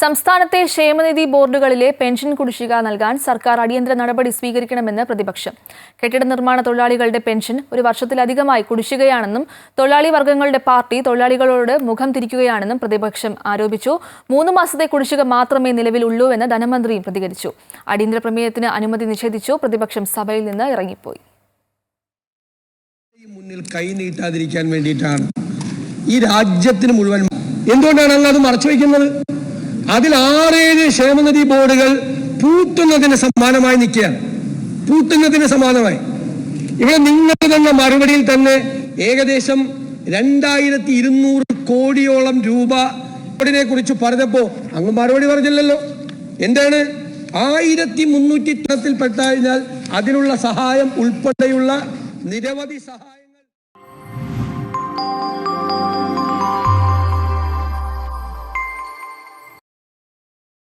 സംസ്ഥാനത്തെ ക്ഷേമനിധി ബോർഡുകളിലെ പെൻഷൻ കുടിശ്ശിക നൽകാൻ സർക്കാർ അടിയന്തര നടപടി സ്വീകരിക്കണമെന്ന് പ്രതിപക്ഷം. കെട്ടിട നിർമ്മാണ തൊഴിലാളികളുടെ പെൻഷൻ ഒരു വർഷത്തിലധികമായി കുടിശ്ശികയാണെന്നും തൊഴിലാളി വർഗങ്ങളുടെ പാർട്ടി തൊഴിലാളികളോട് മുഖം തിരിക്കുകയാണെന്നും പ്രതിപക്ഷം ആരോപിച്ചു. മൂന്ന് മാസത്തെ കുടിശ്ശിക മാത്രമേ നിലവിലുള്ളൂവെന്ന് ധനമന്ത്രിയും പ്രതികരിച്ചു. അടിയന്തര പ്രമേയത്തിന് അനുമതി നിഷേധിച്ചു. പ്രതിപക്ഷം സഭയിൽ നിന്ന് ഇറങ്ങിപ്പോയി. മുന്നിൽ ഈ രാജ്യത്തിന് മുഴുവൻ എന്തുകൊണ്ടാണ് അത് മറച്ചു വയ്ക്കുന്നത്? അതിൽ ആറേഴ് ക്ഷേമനിധി ബോർഡുകൾ പൂട്ടുന്നതിന് സമാനമായി നിൽക്കുകയാണ്. പൂട്ടുന്നതിന് സമാനമായി. ഇവിടെ നിങ്ങൾ തന്ന മറുപടിയിൽ തന്നെ ഏകദേശം രണ്ടായിരത്തി ഇരുന്നൂറ് കോടിയോളം രൂപ ബോർഡിനെ കുറിച്ച് പറഞ്ഞപ്പോ അങ്ങ് മറുപടി പറഞ്ഞില്ലല്ലോ. എന്താണ്? ആയിരത്തി മുന്നൂറ്റി പെട്ടാൽ അതിനുള്ള സഹായം ഉൾപ്പെടെയുള്ള നിരവധി സഹായം